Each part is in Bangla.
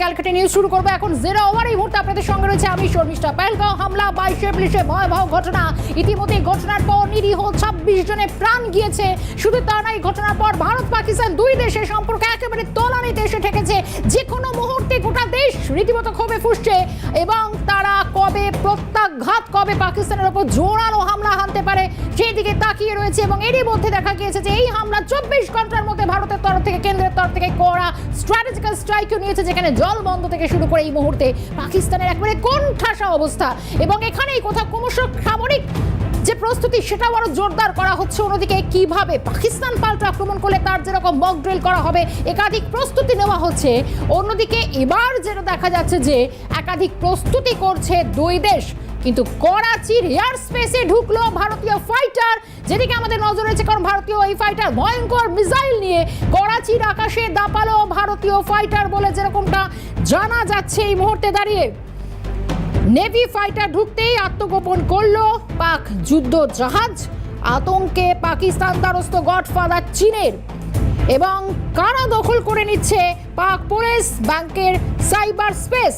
ক্যালকাটা নিউজ শুরু করব এখন জেরো ওভার। এই মুহূর্তে আপনাদের সঙ্গে রয়েছে আমি শর্মিষ্ঠা পেলগাঁও হামলা, বাইশে পুলিশে ভয়াবহ ঘটনা। ইতিমধ্যে ঘটনার পর নিরীহ ছাব্বিশ জনের প্রাণ গিয়েছে। শুধু তা নয় ঘটনার পর ভারত পাকিস্তান দুই দেশের সম্পর্ক একেবারে তলানিতে এসে ঠেকেছে। যে কোনো মুহূর্তে রীতিমতো ক্ষোভে ফুসছে এবং তারা কবে প্রত্যাঘাত, কবে পাকিস্তানের ওপর জোরালো হামলা হানতে পারে সেই দিকে তাকিয়ে রয়েছে এবং এরই মধ্যে দেখা গিয়েছে যে এই হামলা চব্বিশ ঘণ্টার মধ্যে ভারতের তরফ থেকে, কেন্দ্রের তরফ থেকে করা স্ট্র্যাটেজিক্যাল স্ট্রাইকও নিয়েছে, যেখানে জল বন্ধ থেকে শুরু করে এই মুহূর্তে পাকিস্তানের একবারে কোণঠাসা অবস্থা এবং এখানেই কোথাও ক্রমশ সামরিক যে প্রস্তুতি সেটাও আরও জোরদার করা হচ্ছে অন্যদিকে কীভাবে পাকিস্তান পাল্টা আক্রমণ করলে তার যেরকম মক ড্রিল করা হবে, একাধিক প্রস্তুতি নেওয়া হচ্ছে। অন্যদিকে এবার যেটা দেখা যাচ্ছে যে একাধিক প্রস্তুতি করছে দুই দেশ। কিন্তু করাচির এয়ার স্পেসে ঢুকলো ভারতীয় ফাইটার যেদিকে আমাদের নজর রয়েছে, কারণ ভারতীয় এই ফাইটার ভয়ঙ্কর মিসাইল নিয়ে করাচির আকাশে দাপালো ভারতীয় ফাইটার বলে যেরকমটা জানা যাচ্ছে এই মুহূর্তে দাঁড়িয়ে। নেভি ফাইটার ঢুকতেই আত্মগোপন করল পাক যুদ্ধ জাহাজ। আতঙ্কে পাকিস্তান দ্বারস্থ গডফাদার চীনের। এবং কারা দখল করে নিচ্ছে পাক পুলিশ ব্যাংকের সাইবার স্পেস?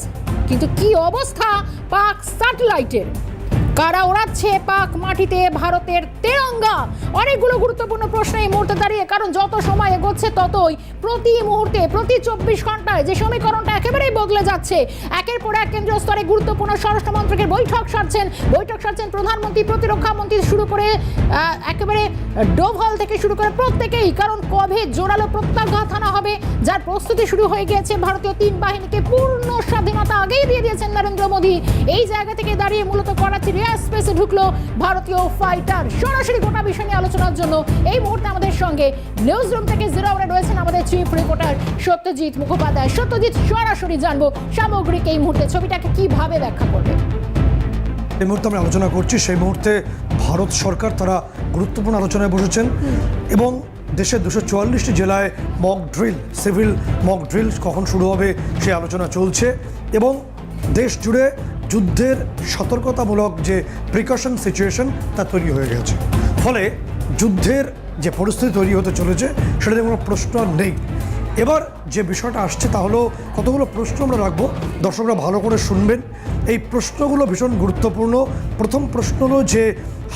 কিন্তু কি অবস্থা পাক স্যাটেলাইটের? কারা ওড়াচ্ছে পাক মাটিতে ভারতের তেরঙ্গা? অনেকগুলো গুরুত্বপূর্ণ প্রশ্ন এই মুহূর্তে দাঁড়িয়ে, কারণ যত সময় এগোচ্ছে ততই প্রতি মুহূর্তে, প্রতি চব্বিশ ঘন্টায় যে সমীকরণটা একেবারেই বদলে যাচ্ছে, একের পর এক কেন্দ্রীয় স্তরে গুরুত্বপূর্ণ স্বরাষ্ট্র মন্ত্রকের বৈঠক সারছেন। বৈঠক সারছেন প্রধানমন্ত্রী, প্রতিরক্ষা মন্ত্রী শুরু করে একেবারে ডোভাল থেকে শুরু করে প্রত্যেকেই, কারণ কবে জোরালো প্রত্যাঘাত আনা হবে, যার প্রস্তুতি শুরু হয়ে গিয়েছে, ভারতীয় তিন বাহিনীকে পূর্ণ স্বাধীনতা আগেই দিয়ে দিয়েছেন নরেন্দ্র মোদী। এই জায়গা থেকে দাঁড়িয়ে মূলত করাচির এয়ার স্পেসে ঢুকলো ভারতীয় ফাইটার সরাসরি গোটা বিষয় নিয়ে আলোচনার জন্য এই মুহূর্তে আমাদের সঙ্গে নিউজ রুম থেকে জিরো আওয়ারে রয়েছেন আমাদের চিফ রিপোর্টার সত্যজিৎ মুখোপাধ্যায়। সত্যজিৎ, সরাসরি জানব সামগ্রিক এই মুহূর্তে ছবিটাকে কীভাবে ব্যাখ্যা করবে। এই মুহূর্তে আমরা আলোচনা করছি, সেই মুহূর্তে ভারত সরকার তারা গুরুত্বপূর্ণ আলোচনায় বসেছেন এবং দেশের দুশো চুয়াল্লিশটি জেলায় mock drill civil mock drill কখন শুরু হবে সেই আলোচনা চলছে এবং দেশ জুড়ে যুদ্ধের সতর্কতামূলক যে প্রিকশন সিচুয়েশন তা তৈরি হয়ে গেছে। ফলে যুদ্ধের যে পরিস্থিতি তৈরি হতে চলেছে সেটা নিয়ে কোনো প্রশ্ন আর নেই। এবার যে বিষয়টা আসছে, তা হলো কতগুলো প্রশ্ন আমরা রাখব? দর্শকরা ভালো করে শুনবেন। এই প্রশ্নগুলো ভীষণ গুরুত্বপূর্ণ। প্রথম প্রশ্ন হলো যে,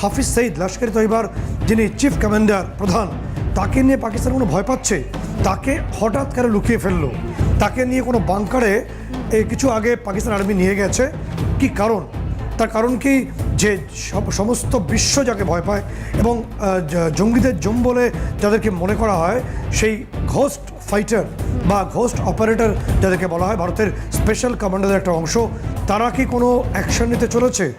হাফিজ সঈদ লস্কর তৈবার যিনি চিফ কমান্ডার প্রধান, তাকে নিয়ে পাকিস্তান কোনো ভয় পাচ্ছে? তাকে হঠাৎ করে লুকিয়ে ফেলল? তাকে নিয়ে কোনো বাংকারে কিছু আগে পাকিস্তান আর্মি নিয়ে গেছে। কি কারণ? তার কারণ কি? যে সব- সমস্ত বিশ্ব যাকে ভয় পায় এবং জঙ্গিদের জম বলে যাদেরকে মনে করা হয়, সেই ঘোস্ট ফাইটার বা ঘোস্ট অপারেটর যাদেরকে বলা হয়, ভারতের স্পেশাল কমান্ডারের একটা অংশ, তারা কি কোনো অ্যাকশন নিতে চলেছে?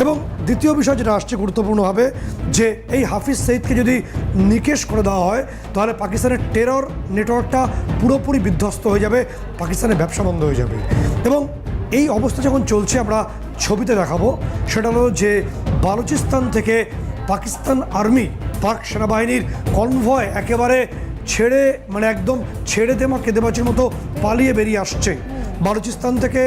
এবং দ্বিতীয় বিষয় যেটা আসছে গুরুত্বপূর্ণভাবে, যে এই হাফিজ সঈদকে যদি নিকেশ করে দেওয়া হয়, তাহলে পাকিস্তানের টেরর নেটওয়ার্কটা পুরোপুরি বিধ্বস্ত হয়ে যাবে, পাকিস্তানের ব্যবসা বন্ধ হয়ে যাবে। এবং এই অবস্থা যখন চলছে, আমরা ছবিতে দেখাবো। সেটা হলো যে বালুচিস্তান থেকে পাকিস্তান আর্মি, পাক সেনাবাহিনীর কনভয় একেবারে ছেড়ে মানে একদম ছেড়ে দেমা কেঁদেবাচির মতো পালিয়ে বেরিয়ে আসছে। বালুচিস্তান থেকে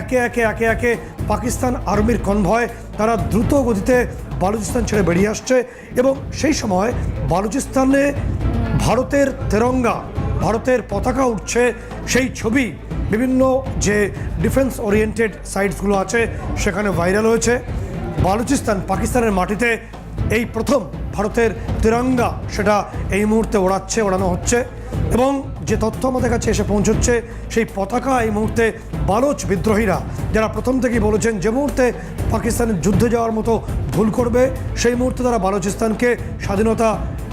একে একে একে একে পাকিস্তান আর্মির কনভয়, তারা দ্রুত গতিতে বালুচিস্তান ছেড়ে বেরিয়ে আসছে এবং সেই সময় বালুচিস্তানে ভারতের তেরঙ্গা, ভারতের পতাকা উঠছে সেই ছবি। বিভিন্ন যে ডিফেন্স ওরিয়েন্টেড সাইটসগুলো আছে, সেখানে ভাইরাল হয়েছে। বালুচিস্তান, পাকিস্তানের মাটিতে এই প্রথম ভারতের তিরঙ্গা, সেটা এই মুহূর্তে ওড়াচ্ছে, ওড়ানো হচ্ছে। এবং যে তথ্য আমাদের কাছে এসে পৌঁছচ্ছে, সেই পতাকা এই মুহূর্তে বালোচ বিদ্রোহীরা, যারা প্রথম থেকেই বলেছেন যে মুহূর্তে পাকিস্তানের যুদ্ধে যাওয়ার মতো ভুল করবে, সেই মুহূর্তে তারা বালুচিস্তানকে স্বাধীনতা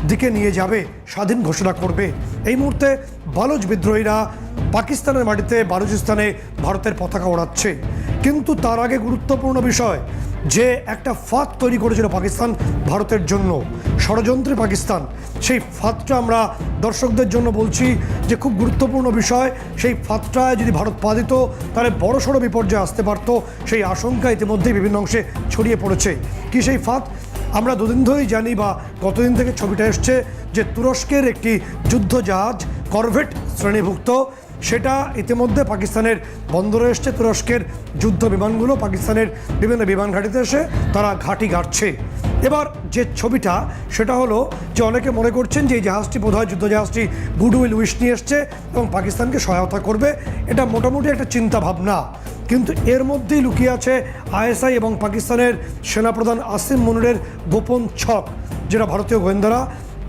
দিকে নিয়ে যাবে, স্বাধীন ঘোষণা করবে। এই মুহূর্তে বালুচ বিদ্রোহীরা পাকিস্তানের মাটিতে বালুচিস্তানে ভারতের পতাকা ওড়াচ্ছে। কিন্তু তার আগে গুরুত্বপূর্ণ বিষয়, যে একটা ফাঁদ তৈরি করেছিল পাকিস্তান ভারতের জন্য, ষড়যন্ত্রী পাকিস্তান, সেই ফাঁদটা আমরা দর্শকদের জন্য বলছি যে খুব গুরুত্বপূর্ণ বিষয়, সেই ফাঁদটায় যদি ভারত পা দিত তাহলে বড় সড়ো বিপর্যয় আসতে পারত। সেই আশঙ্কা ইতিমধ্যেই বিভিন্ন অংশে ছড়িয়ে পড়েছে। কি সেই ফাঁদ? আমরা দুদিন ধরেই জানি বা গতদিন থেকে ছবিটা এসছে যে তুরস্কের একটি যুদ্ধ জাহাজ করভেট শ্রেণীভুক্ত। সেটা ইতিমধ্যে পাকিস্তানের বন্দরে এসছে, তুরস্কের যুদ্ধ বিমানগুলো পাকিস্তানের বিভিন্ন বিমান ঘাঁটিতে এসে তারা ঘাঁটি গাড়ছে এবার যে ছবিটা, সেটা হলো যে অনেকে মনে করছেন যে এই জাহাজটি বোধহয় যুদ্ধ জাহাজটি গুডউইল উইশ নিয়ে এসছে এবং পাকিস্তানকে সহায়তা করবে। এটা মোটামুটি একটা চিন্তা ভাবনা কিন্তু এর মধ্যেই লুকিয়ে আছে আইএসআই এবং পাকিস্তানের সেনাপ্রধান আসিম মনুরের গোপন ছক, যেটা ভারতীয় গোয়েন্দারা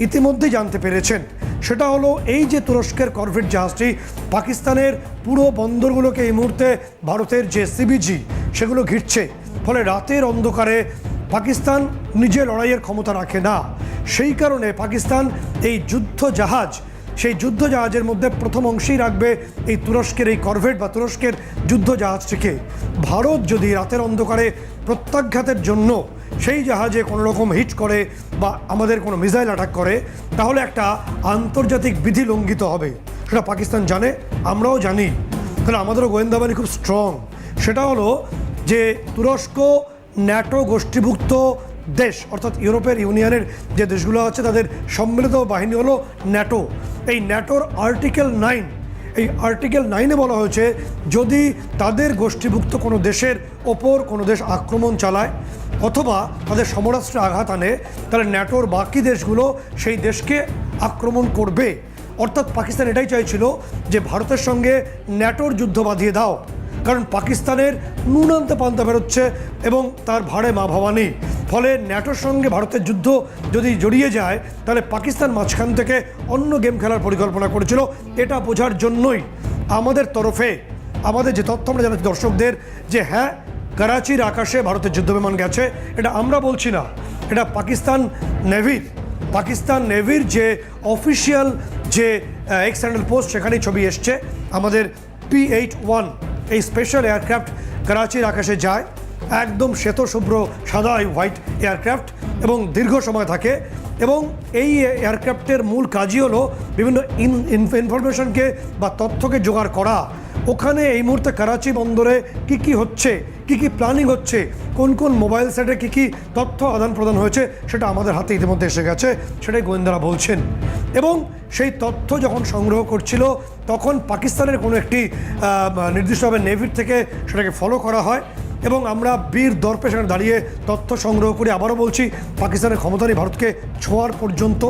ইতিমধ্যেই জানতে পেরেছেন। সেটা হলো এই যে তুরস্কের করভেট জাহাজটি পাকিস্তানের পুরো বন্দরগুলোকে এই মুহূর্তে ভারতের যে সিবিজি, সেগুলো ঘিরছে। ফলে রাতের অন্ধকারে পাকিস্তান নিজে লড়াইয়ের ক্ষমতা রাখে না। সেই কারণে পাকিস্তান এই যুদ্ধ জাহাজ, সেই যুদ্ধ জাহাজের মধ্যে প্রথম অংশেই রাখবে এই তুরস্কের এই করভেট বা তুরস্কের যুদ্ধ জাহাজটিকে। ভারত যদি রাতের অন্ধকারে প্রত্যাঘাতের জন্য সেই জাহাজে কোনো রকম হিট করে বা আমাদের কোনো মিসাইল অ্যাটাক করে, তাহলে একটা আন্তর্জাতিক বিধি লঙ্ঘিত হবে। সেটা পাকিস্তান জানে, আমরাও জানি। তাহলে আমাদেরও গোয়েন্দা খুব স্ট্রং সেটা হলো যে তুরস্ক ন্যাটো গোষ্ঠীভুক্ত দেশ, অর্থাৎ ইউরোপের ইউনিয়নের যে দেশগুলো আছে, তাদের সম্মিলিত বাহিনী হলো ন্যাটো। এই ন্যাটোর আর্টিকেল নাইন, এই আর্টিকেল নাইনে বলা হয়েছে, যদি তাদের গোষ্ঠীভুক্ত কোনো দেশের ওপর কোনো দেশ আক্রমণ চালায় অথবা তাদের সমরাস্ত্রে আঘাত আনে, তাহলে ন্যাটোর বাকি দেশগুলো সেই দেশকে আক্রমণ করবে। অর্থাৎ পাকিস্তান এটাই চাইছিল যে ভারতের সঙ্গে ন্যাটোর যুদ্ধ বাঁধিয়ে দাও। কারণ পাকিস্তানের নুন আনতে পান্তা বেরোচ্ছে এবং তার ভাড়ে মা ভবানী ফলে ন্যাটোর সঙ্গে ভারতের যুদ্ধ যদি জড়িয়ে যায়, তাহলে পাকিস্তান মাঝখান থেকে অন্য গেম খেলার পরিকল্পনা করেছিল। এটা বোঝার জন্যই আমাদের তরফে, আমাদের যে তথ্য আমরা জানাচ্ছি দর্শকদের, যে হ্যাঁ করাচির আকাশে ভারতের যুদ্ধ বিমান গেছে। এটা আমরা বলছি না। এটা পাকিস্তান নেভির পাকিস্তান নেভির যে অফিসিয়াল যে এক্স পোস্ট সেখানেই ছবি এসছে। আমাদের পি এইট ওয়ান, এই স্পেশাল এয়ারক্রাফট করাচির আকাশে যায়। একদম শ্বেত শুভ্র সাদা হোয়াইট এয়ারক্রাফট এবং দীর্ঘ সময় থাকে। এবং এই এয়ারক্রাফটের মূল কাজই হলো বিভিন্ন ইনফরমেশনকে বা তথ্যকে জোগাড় করা। ওখানে এই মুহূর্তে করাচি বন্দরে কি কি হচ্ছে, কি কি প্ল্যানিং হচ্ছে, কোন কোন মোবাইল সেটে কি কি তথ্য আদান প্রদান হয়েছে সেটা আমাদের হাতে ইতিমধ্যে এসে গেছে, সেটাই গোয়েন্দারা বলছেন। এবং সেই তথ্য যখন সংগ্রহ করছিল, তখন পাকিস্তানের কোনো একটি নির্দিষ্টভাবে নেভির থেকে সেটাকে ফলো করা হয় এবং আমরা বীর দর্পে সেখানে দাঁড়িয়ে তথ্য সংগ্রহ করে। আবারও বলছি, পাকিস্তানের ক্ষমতারই ভারতকে ছোঁয়ার পর্যন্ত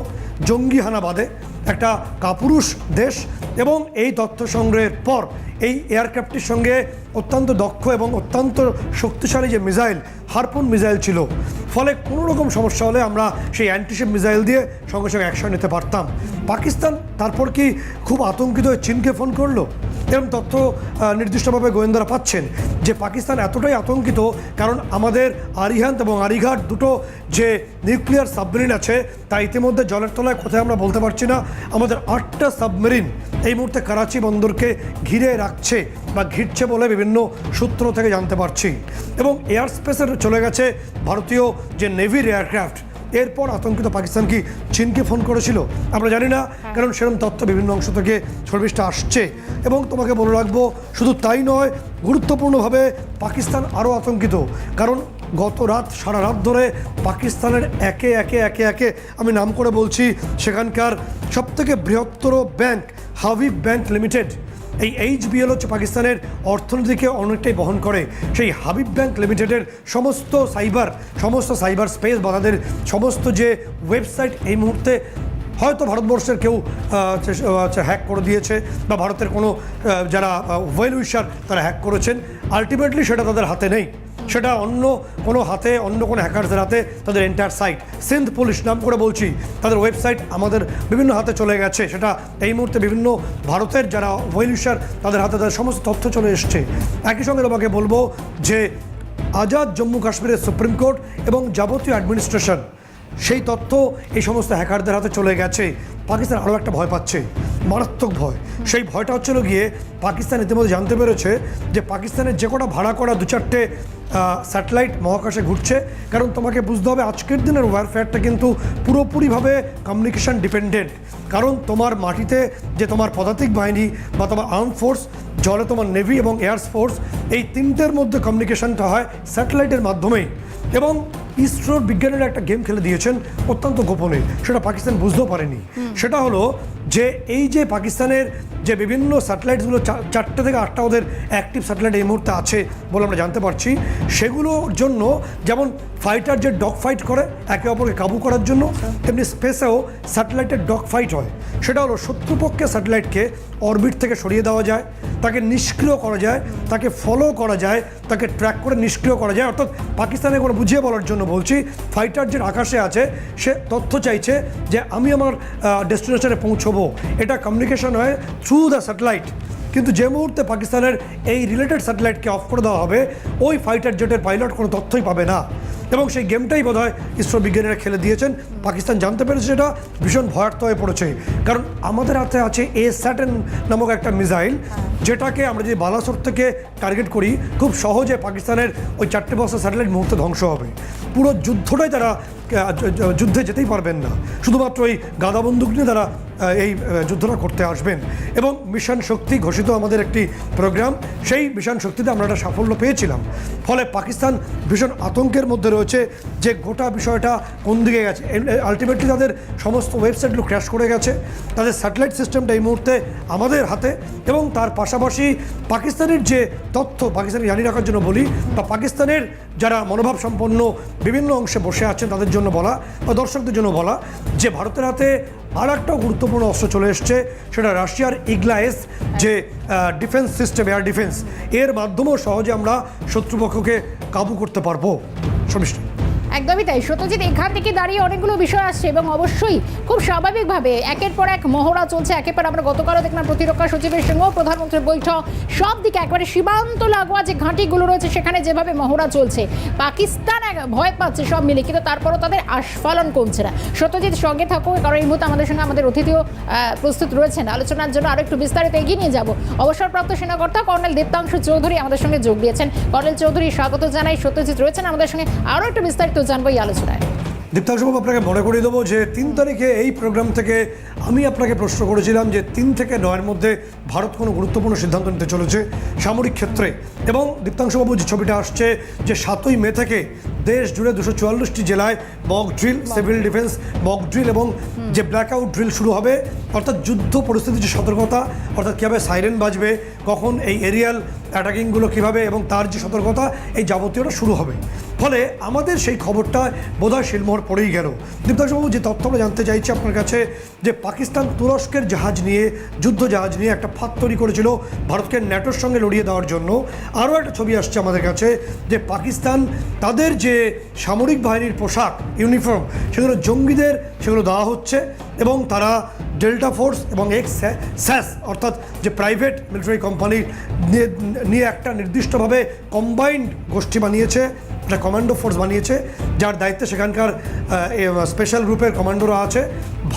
জঙ্গি হানা বাদে। একটা কাপুরুষ দেশ এবং এই তথ্য সংগ্রহের পর এই এয়ারক্রাফটটির সঙ্গে অত্যন্ত দক্ষ এবং অত্যন্ত শক্তিশালী যে মিসাইল, হারপুন মিসাইল ছিল। ফলে কোনো রকম সমস্যা হলে আমরা সেই অ্যান্টিশিপ মিসাইল দিয়ে সঙ্গে সঙ্গে অ্যাকশন নিতে পারতাম। পাকিস্তান তারপর কি খুব আতঙ্কিত হয়ে চীনকে ফোন করল? এরকম তথ্য নির্দিষ্টভাবে গোয়েন্দারা পাচ্ছেন যে পাকিস্তান এতটাই আতঙ্কিত, কারণ আমাদের আরিহান্ত এবং আরিঘাট দুটো যে নিউক্লিয়ার সাবমেরিন আছে, তা ইতিমধ্যে জলের তলায় কোথায় আমরা বলতে পারছি না। আমাদের আটটা সাবমেরিন এই মুহূর্তে করাচি বন্দরকে ঘিরে রাখছে বা ঘিরছে বলে বিভিন্ন সূত্র থেকে জানতে পারছি। এবং এয়ার স্পেসের চলে গেছে ভারতীয় যে নেভির এয়ারক্রাফট এরপর আতঙ্কিত পাকিস্তান কি চীনকে ফোন করেছিল? আমরা জানি না কারণ সেরকম তথ্য বিভিন্ন অংশ থেকে ছবিটা আসছে। এবং তোমাকে বলে রাখব শুধু তাই নয় গুরুত্বপূর্ণভাবে পাকিস্তান আরও আতঙ্কিত। কারণ গত রাত সারা রাত ধরে পাকিস্তানের একে একে একে একে আমি নাম করে বলছি সেখানকার সবথেকে বৃহত্তর ব্যাংক হাবিব ব্যাংক লিমিটেড। এই এইচবিএল হচ্ছে পাকিস্তানের অর্থনীতিকে অনেকটাই বহন করে। সেই হাবিব ব্যাংক লিমিটেডের সমস্ত সাইবার সমস্ত সাইবার স্পেস বা তাদের সমস্ত যে ওয়েবসাইট এই মুহূর্তে হয়তো ভারতবর্ষের কেউ হ্যাক করে দিয়েছে বা ভারতের কোনো যারা ওয়েল উইশার তারা হ্যাক করেছেন। আলটিমেটলি সেটা তাদের হাতে নেই। সেটা অন্য কোনো হাতে, অন্য কোনো হ্যাকারদের হাতে তাদের এন্টায়ার সাইট সিন্ধ পুলিশ নাম করে বলছি, তাদের ওয়েবসাইট আমাদের বিভিন্ন হাতে চলে গেছে। সেটা এই মুহূর্তে বিভিন্ন ভারতের যারা ওয়েলিশার তাদের হাতে তাদের সমস্ত তথ্য চলে এসছে। একই সঙ্গে তোমাকে বলব যে আজাদ জম্মু কাশ্মীরের সুপ্রিম কোর্ট এবং যাবতীয় অ্যাডমিনিস্ট্রেশন সেই তথ্য এই সমস্ত হ্যাকারদের হাতে চলে গেছে। পাকিস্তান আরও একটা ভয় পাচ্ছে। মারাত্মক ভয়। সেই ভয়টা হচ্ছিল গিয়ে পাকিস্তান ইতিমধ্যে জানতে পেরেছে যে পাকিস্তানের যে কটা ভাড়া করা দু চারটে স্যাটেলাইট মহাকাশে ঘুরছে। কারণ তোমাকে বুঝতে হবে আজকের দিনের ওয়ারফেয়ারটা কিন্তু পুরোপুরিভাবে কমিউনিকেশন ডিপেন্ডেন্ট কারণ তোমার মাটিতে যে তোমার পদাতিক বাহিনী বা তোমার আর্ম ফোর্স জলে তোমার নেভি এবং এয়ার ফোর্স এই তিনটের মধ্যে কমিউনিকেশনটা হয় স্যাটেলাইটের মাধ্যমেই। এবং ইসরোর বিজ্ঞানীরা একটা গেম খেলে দিয়েছেন অত্যন্ত গোপনে। সেটা পাকিস্তান বুঝতেও পারেনি। সেটা হলো যে এই যে পাকিস্তানের যে বিভিন্ন স্যাটেলাইটসগুলো চারটে থেকে আটটা ওদের অ্যাক্টিভ স্যাটেলাইট এই মুহূর্তে আছে বলে আমরা জানতে পারছি। সেগুলোর জন্য যেমন ফাইটার যে ডগ ফাইট করে, একে অপরকে কাবু করার জন্য, তেমনি স্পেসেও স্যাটেলাইটের ডগ ফাইট হয়। সেটা হলো শত্রুপক্ষের স্যাটেলাইটকে অরবিট থেকে সরিয়ে দেওয়া যায়, তাকে নিষ্ক্রিয় করা যায়, তাকে ফলো করা যায়, তাকে ট্র্যাক করে নিষ্ক্রিয় করা যায়। অর্থাৎ পাকিস্তানে কোনো বুঝিয়ে বলার জন্য বলছি, ফাইটার যে আকাশে আছে, সে তথ্য চাইছে যে আমি আমার ডেস্টিনেশনে পৌঁছবো। এটা কমিউনিকেশন হয় থ্রু দ্য স্যাটেলাইট কিন্তু যে মুহূর্তে পাকিস্তানের এই রিলেটেড স্যাটেলাইটকে অফ করে দেওয়া হবে, ওই ফাইটার জেটের পাইলট কোনো তথ্যই পাবে না। এবং সেই গেমটাই বোধ হয় ইসরো বিজ্ঞানীরা খেলে দিয়েছেন। পাকিস্তান জানতে পেরেছে সেটা ভীষণ ভয়ার্থ হয়ে পড়েছে। কারণ আমাদের হাতে আছে এ স্যাটেন নামক একটা মিসাইল যেটাকে আমরা যদি বালাসোর থেকে টার্গেট করি, খুব সহজে পাকিস্তানের ওই চারটে বছর স্যাটেলাইট মুহূর্তে ধ্বংস হবে। পুরো যুদ্ধটাই তারা যুদ্ধে যেতেই পারবেন না। শুধুমাত্র ওই গাদা বন্দুক নিয়ে তারা এই যুদ্ধটা করতে আসবেন। এবং মিশন শক্তি ঘোষিত আমাদের একটি প্রোগ্রাম, সেই মিশন শক্তিতে আমরা একটা সাফল্য পেয়েছিলাম। ফলে পাকিস্তান ভীষণ আতঙ্কের মধ্যে রয়েছে যে গোটা বিষয়টা কোন দিকে গেছে। আলটিমেটলি তাদের সমস্ত ওয়েবসাইটগুলো ক্র্যাশ করে গেছে। তাদের স্যাটেলাইট সিস্টেমটা এই মুহূর্তে আমাদের হাতে এবং তার পাশাপাশি পাকিস্তানের যে তথ্য, পাকিস্তানকে জানিয়ে রাখার জন্য বলি, বা পাকিস্তানের যারা মনোভাব সম্পন্ন বিভিন্ন অংশে বসে আছেন তাদের জন্য বলা, বা দর্শকদের জন্য বলা, যে ভারতের হাতে আর একটা গুরুত্বপূর্ণ অস্ত্র চলে এসছে, সেটা রাশিয়ার ইগলাইস যে ডিফেন্স সিস্টেম এয়ার ডিফেন্স এর মাধ্যমেও সহজে আমরা শত্রুপক্ষকে কাবু করতে পারব। শর্মিষ্ঠ। একদমই তাই। সত্যজিৎ, এখান থেকে দাঁড়িয়ে অনেকগুলো বিষয় আসছে এবং অবশ্যই খুব স্বাভাবিকভাবে একের পর এক মহড়া চলছে। একের পর আমরা গতকালও দেখলাম প্রতিরক্ষা সচিবের সঙ্গেও প্রধানমন্ত্রীর বৈঠক। সব দিকে একবারে সীমান্ত লাগোয়া যে ঘাঁটিগুলো রয়েছে, সেখানে যেভাবে মহড়া চলছে, পাকিস্তান ভয় পাচ্ছে সব মিলে, কিন্তু তারপরও তাদের আস্ফালন কমছে না। সত্যজিৎ, সঙ্গে থাকো কারণ এই মুহূর্তে আমাদের সঙ্গে আমাদের অতিথিও প্রস্তুত রয়েছেন। আলোচনার জন্য আরও একটু বিস্তারিত এগিয়ে নিয়ে যাব। অবসরপ্রাপ্ত সেনাকর্তা কর্নেল দীপ্তাংশু চৌধুরী আমাদের সঙ্গে যোগ দিয়েছেন। কর্নেল চৌধুরী, স্বাগত জানাই। সত্যজিৎ রয়েছেন আমাদের সঙ্গে। আরও একটু বিস্তারিত জানব এই আলোচনায়। দীপ্তাংশবাবু আপনাকে মনে করিয়ে দেবো যে তিন তারিখে এই প্রোগ্রাম থেকে আমি আপনাকে প্রশ্ন করেছিলাম যে তিন থেকে নয়ের মধ্যে ভারত কোনো গুরুত্বপূর্ণ সিদ্ধান্ত নিতে চলেছে সামরিক ক্ষেত্রে। এবং দীপ্তাংশবাবু যে ছবিটা আসছে যে সাতই মে থেকে দেশ জুড়ে দুশো চুয়াল্লিশটি জেলায় mock drill, civil defence, mock drill এবং যে ব্ল্যাক আউট ড্রিল শুরু হবে, অর্থাৎ যুদ্ধ পরিস্থিতির যে সতর্কতা, অর্থাৎ কীভাবে সাইরেন বাজবে, কখন এই এরিয়াল অ্যাটাকিংগুলো কীভাবে এবং তার যে সতর্কতা, এই যাবতীয়টা শুরু হবে। ফলে আমাদের সেই খবরটা বোধহয় শিলমোহর পড়েই গেল। দীপ্তাংশবাবু যে তথ্য আমরা জানতে চাইছি আপনার কাছে, যে পাকিস্তান তুরস্কের জাহাজ নিয়ে, যুদ্ধ জাহাজ নিয়ে একটা ফাঁদ তৈরি করেছিল ভারতকে ন্যাটোর সঙ্গে লড়িয়ে দেওয়ার জন্য। আরও একটা ছবি আসছে আমাদের কাছে, যে পাকিস্তান তাদের যে সামরিক বাহিনীর পোশাক, ইউনিফর্ম, সেগুলো জঙ্গিদের, সেগুলো দেওয়া হচ্ছে এবং তারা ডেল্টা ফোর্স এবং এক্স স্যাস অর্থাৎ যে প্রাইভেট মিলিটারি কোম্পানি নিয়ে একটা নির্দিষ্টভাবে কম্বাইন্ড গোষ্ঠী বানিয়েছে, একটা কমান্ডো ফোর্স বানিয়েছে, যার দায়িত্বে সেখানকার স্পেশাল গ্রুপের কমান্ডোরা আছে।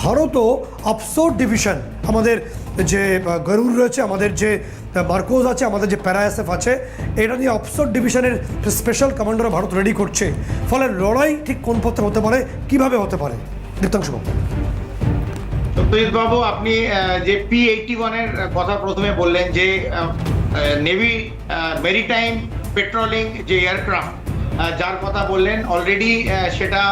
ভারতও অফসোর ডিভিশন আমাদের যে গরুর রয়েছে, আমাদের যে মার্কোজ আছে, আমাদের যে প্যারাএসএফ আছে, এটা নিয়ে অফসোর ডিভিশনের স্পেশাল কমান্ডোরা ভারত রেডি করছে। ফলে লড়াই ঠিক কোন পথে হতে পারে, কীভাবে হতে পারে? দীপ্তাংশবাবু সত্যজিৎ বাবু, আপনি যে পি এইটি ওয়ানের কথা প্রথমে বললেন যে নেভি মেরিটাইম পেট্রোলিং যে এয়ারক্রাফট যার কথা বললেন অলরেডি সেটা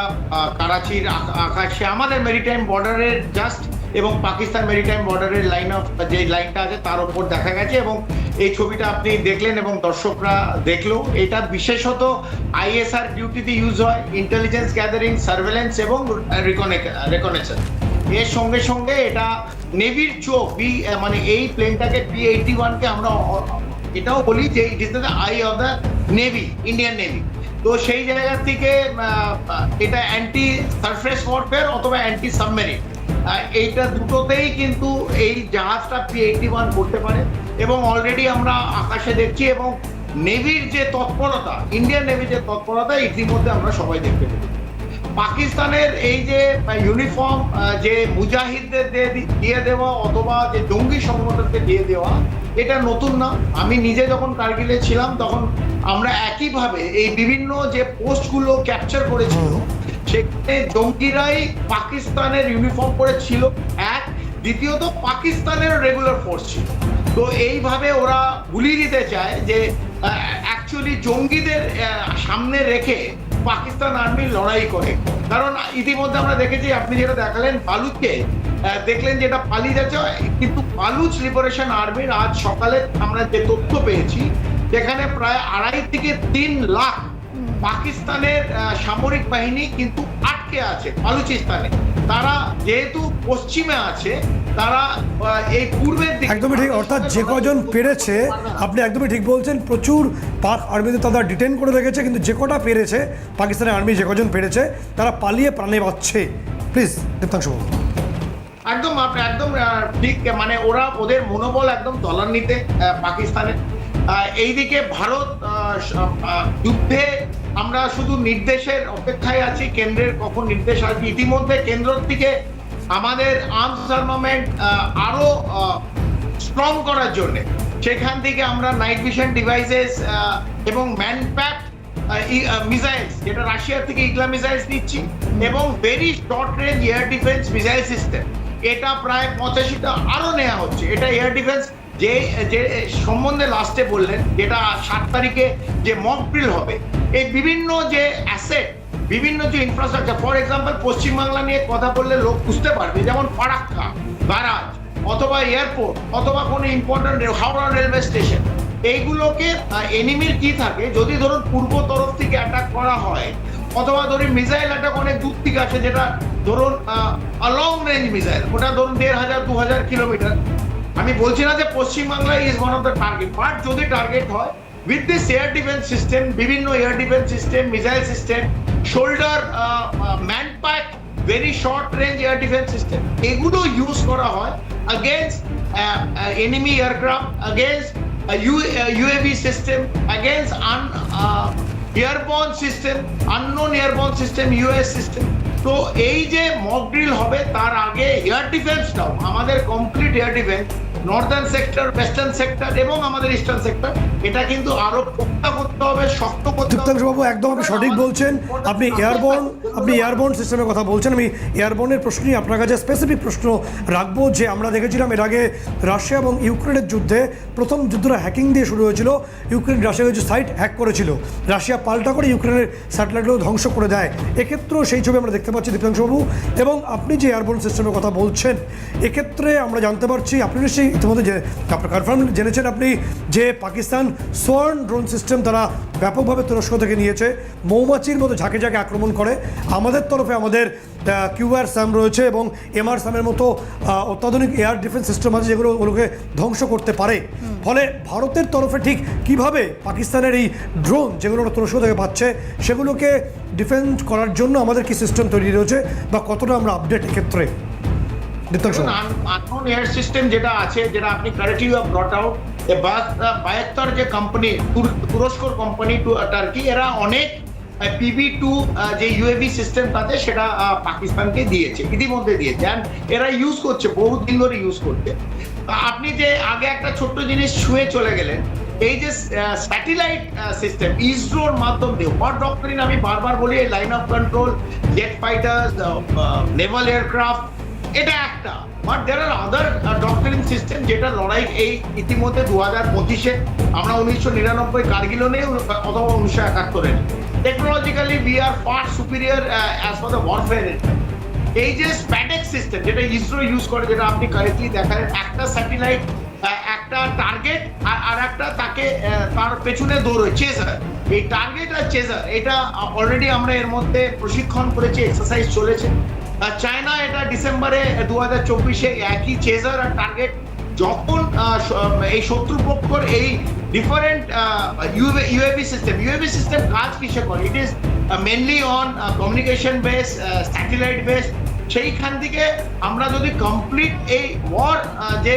কারাচির আক- আকাশে আমাদের মেরিটাইম বর্ডারের জাস্ট এবং পাকিস্তান মেরিটাইম বর্ডারের লাইন অফ যে লাইনটা আছে, তার উপর দেখা গেছে এবং এই ছবিটা আপনি দেখলেন এবং দর্শকরা দেখল। এটা বিশেষত আইএসআর ডিউটিতে ইউজ হয় ইন্টেলিজেন্স গ্যাদারিং সার্ভেলেন্স এবং রেকনেশন এর সঙ্গে সঙ্গে এটা নেভির চোখ বি মানে এই প্লেনটাকে পি এইটি ওয়ানকে আমরা এটাও বলি যে it is the eye of the navy Indian navy তো সেই জায়গা থেকে এটা অ্যান্টি সারফেস ওয়ারফেয়ার অথবা অ্যান্টি সাবমেরিন এইটা দুটোতেই কিন্তু এই জাহাজটা পি এইটি ওয়ান করতে পারে এবং অলরেডি আমরা আকাশে দেখছি এবং নেভির যে তৎপরতা ইন্ডিয়ান নেভির যে তৎপরতা, ইতিমধ্যে আমরা সবাই দেখতে পেয়েছি। পাকিস্তানের এই যে ইউনিফর্ম যে মুজাহিদদের দিয়ে দেওয়া অথবা যে জঙ্গি সংগঠনকে দিয়ে দেওয়া এটা নতুন না। আমি নিজে যখন কার্গিলে ছিলাম তখন আমরা একইভাবে এই বিভিন্ন যে পোস্টগুলো ক্যাপচার করেছিল সেখানে জঙ্গিরাই পাকিস্তানের ইউনিফর্ম পরে ছিল এক। দ্বিতীয়ত পাকিস্তানের রেগুলার ফোর্স ছিল। তো এইভাবে ওরা ভুলিয়ে দিতে চায় যে অ্যাকচুয়ালি জঙ্গিদের সামনে রেখে পাকিস্তান আর্মি লড়াই করে। কারণ ইতিমধ্যে আমরা দেখেছি, আপনি যেটা দেখালেন বালুচকে দেখলেন যে এটা পালিয়ে যাচ্ছে কিন্তু বালুচ লিবারেশন আর্মির আজ সকালে আমরা যে তথ্য পেয়েছি, যেখানে প্রায় আড়াই থেকে তিন লাখ পাকিস্তানের সামরিক বাহিনী কিন্তু আটকে আছে বালুচিস্তানে। তারা যেহেতু পশ্চিমে আছে তারা এই পূর্বের দিকে একদমই ঠিক অর্থাৎ যে কজন পেরেছে আপনি একদমই ঠিক বলছেন প্রচুর পাক আর্মিতে তারা ডিটেন করে রেখেছে কিন্তু যে কটা পেরেছে পাকিস্তানের আর্মি যে কজন পেরেছে তারা পালিয়ে প্রাণে বাঁচছে। প্লিজ দীপ্তাংশু বাবু একদম আপনি একদম ঠিক মানে ওরা ওদের মনোবল একদম তলান্নিতে নিতে পাকিস্তানের। এইদিকে ভারত যুদ্ধে আমরা শুধু নির্দেশের অপেক্ষায় আছি, কেন্দ্রের কখন নির্দেশ আসবে। ইতিমধ্যে কেন্দ্র থেকে আমাদের আর্মস আর্মামেন্ট আরও স্ট্রং করার জন্য। সেখান থেকে আমরা নাইট ভিশন ডিভাইসেস এবং ম্যানপ্যাক মিসাইলস যেটা রাশিয়া থেকে ইগলা মিসাইলস নিচ্ছি, এবং very short range air defence missile system এটা প্রায় পঁচাশিটা আরও নেওয়া হচ্ছে। এটা এয়ার ডিফেন্স যে যে সম্বন্ধে লাস্টে বললেন, যেটা সাত তারিখে যে মক ড্রিল হবে, এই বিভিন্ন যে অ্যাসেট বিভিন্ন যে ইনফ্রাস্ট্রাকচার ফর এক্সাম্পল পশ্চিমবাংলা নিয়ে কথা বললে লোক বুঝতে পারবে, যেমন ফারাক্কা, বারাজ, অথবা এয়ারপোর্ট অথবা কোনো ইম্পর্টেন্ট হাওড়া রেলওয়ে স্টেশন এইগুলোকে এনিমির কি থাকে? যদি ধরুন পূর্ব তরফ থেকে অ্যাটাক করা হয় অথবা ধরুন মিসাইল অ্যাটাক অনেক দূর থেকে আসে যেটা ধরুন লং রেঞ্জ মিসাইল ওটা ধরুন দেড় হাজার দু হাজার কিলোমিটার আমি বলছি না যে Paschimbangla is one of the target but যদি টার্গেট হয় with this air defence system বিভিন্ন air defence system missile system shoulder man pack very short range air defence system এগুলো ইউজ করা হয় against uh, uh, enemy aircraft, against a U- airborne system unknown airborne system US system তো এই যে মক ড্রিল হবে, তার আগে এয়ার ডিফেন্স ডিফেন্সটাও আমাদের complete air defence northern sector western sector এবং আমাদের ইস্টার্ন সেক্টর এটা কিন্তু আরও পোক্তা করতে হবে, শক্ত করতে হবে। বাবু, একদম আপনি সঠিক বলছেন। আপনি এয়ারবোর্ন আপনি এয়ারবোর্ন সিস্টেমের কথা বলছেন। আমি এয়ারবোর্নের প্রশ্নই আপনার কাছে স্পেসিফিক প্রশ্ন রাখব যে আমরা দেখেছিলাম এর আগে রাশিয়া এবং ইউক্রেনের যুদ্ধে প্রথম যুদ্ধটা হ্যাকিং দিয়ে শুরু হয়েছিল। ইউক্রেন রাশিয়ার কিছু সাইট হ্যাক করেছিল। রাশিয়া পাল্টা করে ইউক্রেনের স্যাটেলাইটগুলো ধ্বংস করে দেয়। এক্ষেত্রেও সেই ছবি আমরা দেখতে পাচ্ছি দীপ্তাংশুবাবু এবং আপনি যে এয়ারবোর্ন সিস্টেমের কথা বলছেন, এক্ষেত্রে আমরা জানতে পারছি, আপনি নিশ্চয়ই ইতিমধ্যে যে আপনার কনফার্ম জেনেছেন আপনি যে পাকিস্তান সোয়ার্ন ড্রোন সিস্টেম তারা ব্যাপকভাবে তুরস্ক থেকে নিয়েছে মৌমাছির মতো ঝাঁকে ঝাঁকে আক্রমণ করে। আমাদের তরফে আমাদের কিউআর স্যাম রয়েছে এবং এমআর স্যামের মতো অত্যাধুনিক এয়ার ডিফেন্স সিস্টেম আছে যেগুলো ওগুলোকে ধ্বংস করতে পারে। ফলে ভারতের তরফে ঠিক কীভাবে পাকিস্তানের এই ড্রোন যেগুলো তুরস্ক থেকে পাচ্ছে সেগুলোকে ডিফেন্ড করার জন্য আমাদের কি সিস্টেম তৈরি রয়েছে বা কতটা আমরা আপডেট এক্ষেত্রে? আননোন এয়ার সিস্টেম যেটা আছে, যেটা আপনি কারেক্টলি ব্রট আউট বায়াত্তর যে কোম্পানি তুরস্কর কোম্পানি টু টার্কি এরা অনেক P B two UAV system তাতে সেটা পাকিস্তানকে দিয়েছে, ইতিমধ্যে দিয়েছে। এরা ইউজ করছে বহুদিন ধরে ইউজ করতে আপনি যে আগে একটা ছোট্ট জিনিস শুয়ে চলে গেলেন, এই যে স্যাটেলাইট সিস্টেম ইসরোর মাধ্যম দিয়ে হোয়াট ডক্টরিন আমি বারবার বলি line of control jet fighter naval aircraft এটা একটা। বাট দের আর আদার ডক্টরিং সিস্টেম যেটা লড়াই এই ইতিমধ্যে দু হাজার পঁচিশে, আমরা উনিশশো নিরানব্বই কার্গিলও নেই অথবা উনিশশো একাত্তরে technologically we are far superior as for the warfare এই যে স্প্যাটেক সিস্টেম যেটা ইসরো ইউজ করে, যেটা আপনি কারেক্টলি দেখালেন, একটা স্যাটেলাইট একটা টার্গেট আর আর একটা তাকে তার পেছনে দৌড়ে চেজার এই টার্গেট আর চেজার এটা অলরেডি আমরা এর মধ্যে প্রশিক্ষণ করেছি এক্সারসাইজ চলেছে। চায়না এটা ডিসেম্বরে দু হাজার চব্বিশে একই চেজার আর টার্গেট যখন এই শত্রুপক্ষর এই different UAV system UAV system কাজ কিসে করে? It is mainly on communication base satellite base সেইখান থেকে আমরা যদি কমপ্লিট এই ওয়ার যে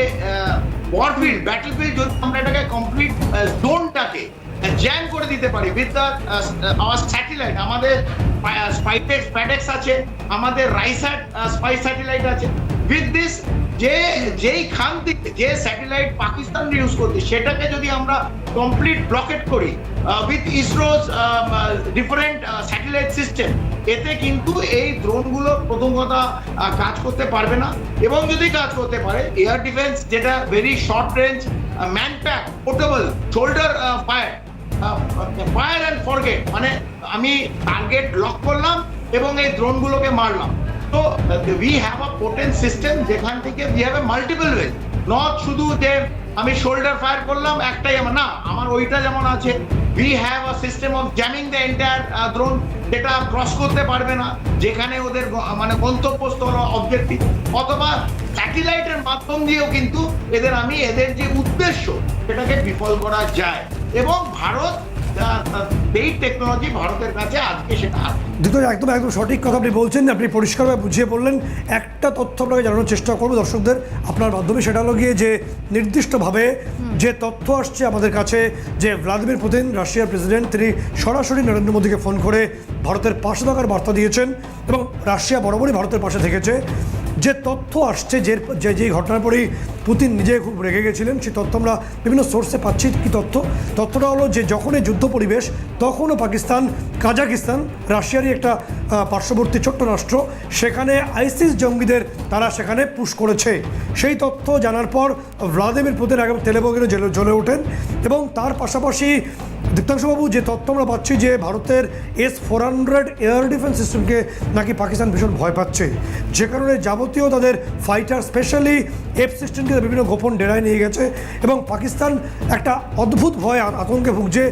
ওয়ার ফিল্ড ব্যাটল ফিল্ড যদি আমরা এটাকে কমপ্লিট জোনটাকে জ্যাম করে দিতে পারি উইথ দ্য আওয়ার স্যাটেলাইট আমাদের স্পাইটেক্স প্যাডেক্স আছে, আমাদের রাইস্যাট স্পাই স্যাটেলাইট আছে। উইথ দিস যে, যেই খান থেকে যে স্যাটেলাইট পাকিস্তান ইউজ করছে, সেটাকে যদি আমরা কমপ্লিট ব্লকেট করি with ISRO's different satellite system এতে কিন্তু এই ড্রোনগুলো প্রথম কথা কাজ করতে পারবে না। এবং যদি কাজ করতে পারে এয়ার ডিফেন্স যেটা very short range man pack portable shoulder fire fire and forget মানে আমি টার্গেট লক করলাম এবং এই ড্রোনগুলোকে মারলাম। তো we have a potent system যেখান থেকে we have a multiple way not শুধু যে আমি শোল্ডার ফায়ার করলাম, একটাই আমার, না, আমার ওইটা যেমন আছে we have a system of jamming the entire drone যেটা ক্রস করতে পারবে না, যেখানে ওদের মানে গন্তব্যস্থল অবজেক্টিভ অথবা স্যাটেলাইটের মাধ্যম দিয়েও কিন্তু এদের আমি, এদের যে উদ্দেশ্য, সেটাকে বিফল করা যায়। এবং ভারত। একদম একদম সঠিক কথা আপনি বলছেন, আপনি পরিষ্কারভাবে বুঝিয়ে একটা তথ্য আপনাকে জানানোর চেষ্টা দর্শকদের আপনার মাধ্যমে, সেটা গিয়ে যে নির্দিষ্টভাবে যে তথ্য আসছে আমাদের কাছে, যে ভ্লাদিমির পুতিন, রাশিয়ার প্রেসিডেন্ট তিনি সরাসরি নরেন্দ্র মোদীকে ফোন করে ভারতের পাশে থাকার বার্তা দিয়েছেন এবং রাশিয়া বরাবরই ভারতের পাশে থেকেছে যে তথ্য আসছে, যে যে যেই ঘটনার পরেই পুতিন নিজে খুব রেগে গেছিলেন, সেই তথ্য আমরা বিভিন্ন সোর্সে পাচ্ছি কি তথ্য? তথ্যটা হলো যে যখনই যুদ্ধ পরিবেশ, তখনও পাকিস্তান, কাজাকিস্তান, রাশিয়ারই একটা পার্শ্ববর্তী ছোট্ট রাষ্ট্র, সেখানে আইসিস জঙ্গিদের তারা সেখানে পুশ করেছে। সেই তথ্য জানার পর ভ্লাদিমির পুতিন একদম তেলেবগিরে জ্বলে ওঠেন এবং তার পাশাপাশি দীপ্তাংশুবাবু যে তথ্য আমরা পাচ্ছি যে ভারতের S four hundred air defence সিস্টেমকে নাকি পাকিস্তান ভীষণ ভয় পাচ্ছে। যে কারণে যাবতীয় তাদের ফাইটার স্পেশালি এফ সিস্টেমকে বিভিন্ন গোপন ডেরায় নিয়ে গেছে এবং পাকিস্তান একটা অদ্ভুত ভয় আতঙ্কে ভুগছে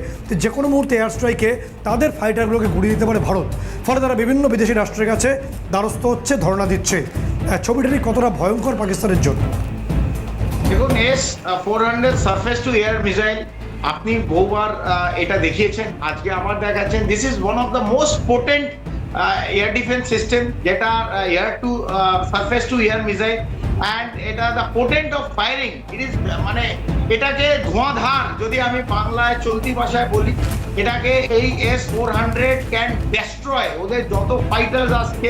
যে কোনো মুহূর্তে এয়ার স্ট্রাইকে তাদের ফাইটারগুলোকে গুড়িয়ে দিতে পারে ভারত। ফলে তারা বিভিন্ন বিদেশি রাষ্ট্রের কাছে দ্বারস্থ হচ্ছে ধর্ণা দিচ্ছে। আহ, ছবিটাটি কতটা ভয়ঙ্কর পাকিস্তানের জন্য। দেখুন S four hundred surface to air missile আপনি বহুবার এটা দেখিয়েছেন, আজকে আবার দেখাচ্ছেন। This is one of the most potent air defence system যেটা air to surface to air missile and এটা the potent of firing it is মানে এটাকে ধোঁয়াধার, যদি আমি বাংলায় চলতি ভাষায় বলি, এটাকে এই S four hundred can destroy ওদের যত ফাইটার্স আসছে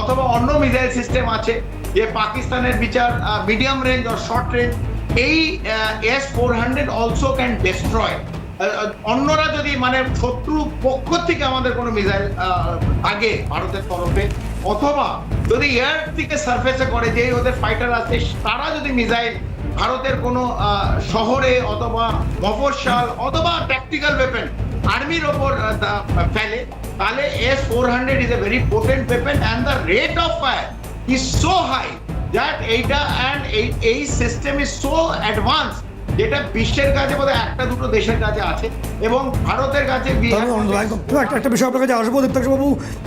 অথবা অন্য মিসাইল সিস্টেম আছে, যে পাকিস্তানের বিচার মিডিয়াম রেঞ্জ আর শর্ট রেঞ্জ এই S four hundred also can destroy অন্যরা যদি মানে শত্রু পক্ষ থেকে আমাদের কোনো মিসাইল আগে ভারতের তরফে, অথবা যদি এয়ার থেকে সার্ফেসে করে, যে ওদের ফাইটার আছে, তারা যদি মিসাইল ভারতের কোনো শহরে অথবা মফস্বল অথবা ট্যাকটিক্যাল ওয়েপেন আর্মির ওপর ফেলে, তাহলে S four hundred is a very potent weapon and the rate of fire is so high that এইটা and এই এই সিস্টেম ইজ সো অ্যাডভান্স যেটা বিশ্বের কাছে একটা দুটো দেশের কাছে আছে এবং ভারতের কাছে একটা একটা বিষয় আপনার কাছে আসব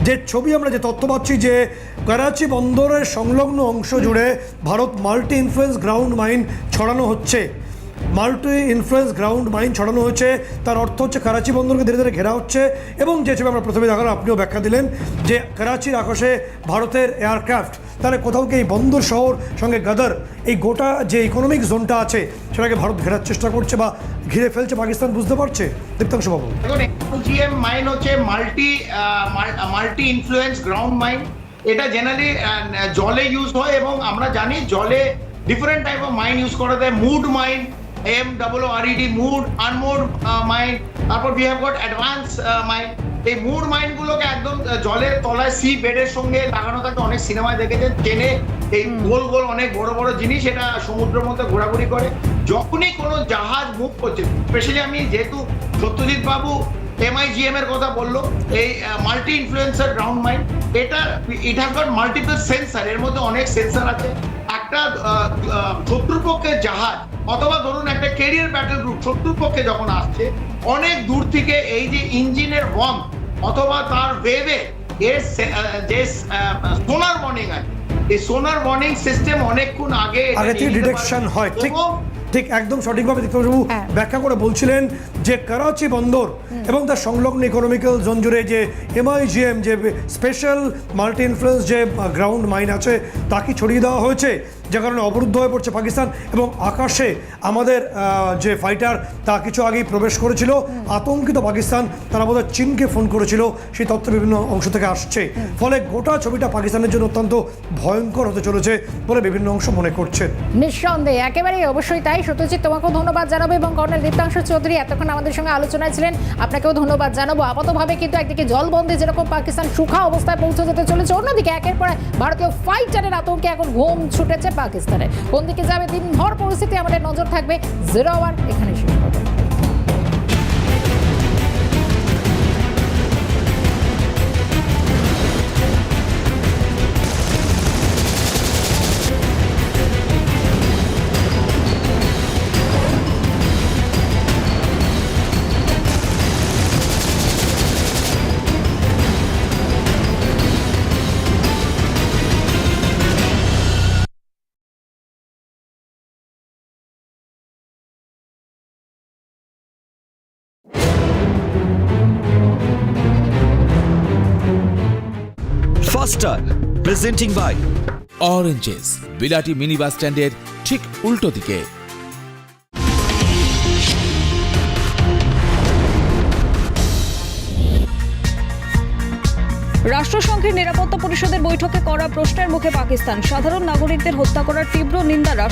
যে ছবি আমরা যে তথ্য পাচ্ছি যে করাচি বন্দরের সংলগ্ন অংশ জুড়ে Bharat multi influence ground mine ছড়ানো হচ্ছে। মাল্টি ইনফ্লুয়েন্স গ্রাউন্ড মাইন ছড়ানো হচ্ছে তার অর্থ হচ্ছে করাচি বন্দরকে ধীরে ধীরে ঘেরা হচ্ছে এবং যে ছবি আমরা প্রথমে দেখালাম, আপনিও ব্যাখ্যা দিলেন যে করাচির আকাশে ভারতের এয়ারক্রাফট, তাহলে কোথাও কি এই বন্দর শহর সঙ্গে গাদার, এই গোটা যে ইকোনমিক জোনটা আছে, সেটাকে ভারত ঘেরার চেষ্টা করছে বা ঘিরে ফেলছে পাকিস্তান, বুঝতে পারছে? দীপ্তাংশুবাবু দেখুন জিএম মাইন হচ্ছে multi multi influence ground mine এটা জেনারেলি জলে ইউজ হয় এবং আমরা জানি জলে different type of mine use করা যায়। Moored mine M double R ED moored unmoored mine তারপর we have got advance mine এই মুড মাইনগুলোকে একদম জলের তলায় সি বেডের সঙ্গে লাগানো থাকে। অনেক সিনেমায় দেখেছেন ট্রেনে এই গোল গোল অনেক বড় বড় জিনিস এটা সমুদ্রের মধ্যে ঘোরাঘুরি করে। যখনই কোনো জাহাজ মুভ করছে স্পেশালি আমি যেহেতু সত্যজিৎ বাবু এমআইজিএম এর কথা বলল এই মাল্টি ইনফ্লুয়েন্সার গ্রাউন্ড মাইন্ড এটা it have got multiple sensor এর মধ্যে অনেক সেন্সার আছে। একটা শত্রুপক্ষের জাহাজ অথবা ধরুন একটা কেরিয়ার ব্যাটেল গ্রুপ শত্রুপক্ষে যখন আসছে অনেক দূর থেকে এই যে ইঞ্জিনের বম অথবা তার ওয়েভে এর যে সোনার ওয়ার্নিং আছে এই সোনার ওয়ার্নিং সিস্টেম অনেকক্ষণ আগে আগে থেকে ডিটেকশন হয়। ঠিক ঠিক একদম সঠিকভাবে দীপ্তবাবু হ্যাঁ। ব্যাখ্যা করে বলছিলেন যে করাচি বন্দর এবং তার সংলগ্ন ইকোনমিক্যাল জোন জুড়ে যে এমআইজিএম যে স্পেশাল মাল্টি ইনফ্লুয়েন্স যে গ্রাউন্ড মাইন আছে তাকে ছড়িয়ে দেওয়া হয়েছে। যে কারণে অবরুদ্ধ হয়ে পড়ছে পাকিস্তান এবং আকাশে আমাদের যে ফাইটার তা কিছু আগেই প্রবেশ করেছিল। আতঙ্কিত পাকিস্তান, তারা বোধহয় চীনকে ফোন করেছিল। সেই তথ্য বিভিন্ন অংশ থেকে আসছে। ফলে গোটা ছবিটা পাকিস্তানের জন্য অত্যন্ত ভয়ঙ্কর হতে চলেছে বলে বিভিন্ন অংশ মনে করছে নিঃসন্দেহে, একেবারেই অবশ্যই তাই। সত্যজিৎ, তোমাকেও ধন্যবাদ জানাব এবং কর্নেল দীপ্তাংশ চৌধুরী এতক্ষণ আমাদের সঙ্গে আলোচনায় ছিলেন, আপনাকেও ধন্যবাদ জানাব। আপাতভাবে কিন্তু একদিকে জলবন্দে যেরকম পাকিস্তান সুখা অবস্থায় পৌঁছে যেতে চলেছে, অন্যদিকে একের পর ভারতীয় ফাইটারের আতঙ্কে এখন ঘুম ছুটেছে। পাকিস্তানের। কোন দিকে যাবে? দিন দিনভর পরিস্থিতি। আমাদের নজর থাকবে জিরো ওয়ান। এখানে শেষ। করব মাস্টার প্রেজেন্টিং বাই অরেঞ্জেস বিলাটি মিনি বাস স্ট্যান্ডের ঠিক উল্টো দিকে। রাষ্ট্রসংঘের নিরাপত্তা পরিষদের বৈঠকে করা প্রশ্নের মুখে পাকিস্তান। সাধারণ নাগরিকদের হত্যা করার তীব্র নিন্দা রাষ্ট্র